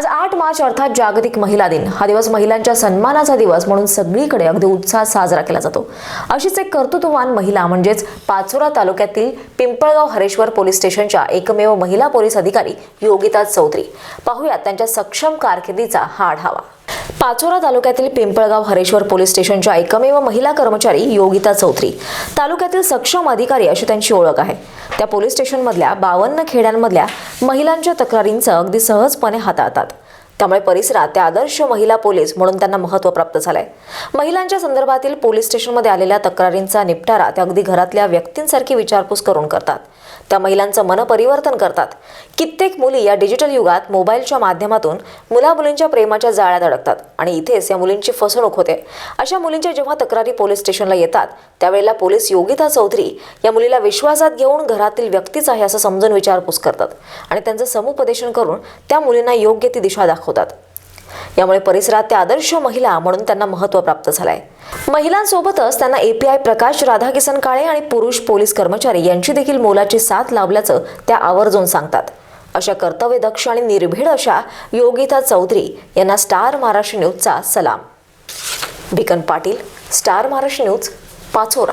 आज आठ मार्च अर्थात जागतिक महिला दिन. हा दिवस महिलांच्या सन्मानाचा दिवस म्हणून सगळीकडे अगदी उत्साहात साजरा केला जातो. अशीच एक कर्तृत्ववान महिला म्हणजेच पाचोरा तालुक्यातील पिंपळगाव हरेश्वर पोलीस स्टेशनच्या एकमेव महिला पोलीस अधिकारी योगिता चौधरी. पाहूयात त्यांच्या सक्षम कारकिर्दीचा हा आढावा. पाचोरा तालुक्यातील पिंपळगाव हरेश्वर पोलीस स्टेशनच्या एकमेव महिला कर्मचारी योगिता चौधरी. तालुक्यातील सक्षम अधिकारी अशी त्यांची ओळख आहे. त्या पोलीस स्टेशनमधल्या बावन्न खेड्यांमधल्या महिलांच्या तक्रारींचं अगदी सहजपणे हाताळतात. त्यामुळे परिसरात त्या आदर्श महिला पोलीस म्हणून त्यांना महत्त्व प्राप्त झालंय. महिलांच्या संदर्भातील पोलीस स्टेशनमध्ये आलेल्या तक्रारींचा निपटारा त्या अगदी घरातल्या व्यक्तींसारखी विचारपूस करून करतात. त्या महिलांचं मनपरिवर्तन करतात. कित्येक मुली या डिजिटल युगात मोबाईलच्या माध्यमातून मुलामुलींच्या प्रेमाच्या जाळ्यात अडकतात आणि इथेच या मुलींची फसवणूक होते. अशा मुलींच्या जेव्हा तक्रारी पोलीस स्टेशनला येतात त्यावेळेला पोलीस योगिता चौधरी या मुलीला विश्वासात घेऊन घरातील व्यक्तीच आहे असं समजून विचारपूस करतात आणि त्यांचं समुपदेशन करून त्या मुलींना योग्य ती दिशा दाखवतात. यामुळे परिसरात त्या आदर्श महिला म्हणून त्यांना महत्त्व प्राप्त झालंय. महिलांसोबतच त्यांना एपीआय प्रकाश राधाकिसन काळे आणि पुरुष पोलीस कर्मचारी यांची देखील मोलाची साथ लाभल्याचं त्या आवर्जून सांगतात. अशा कर्तव्यदक्ष आणि निर्भीड अशा योगिता चौधरी यांना स्टार महाराष्ट्र न्यूजचा सलाम. Bhikan Patil star Maharashtra news Pachora.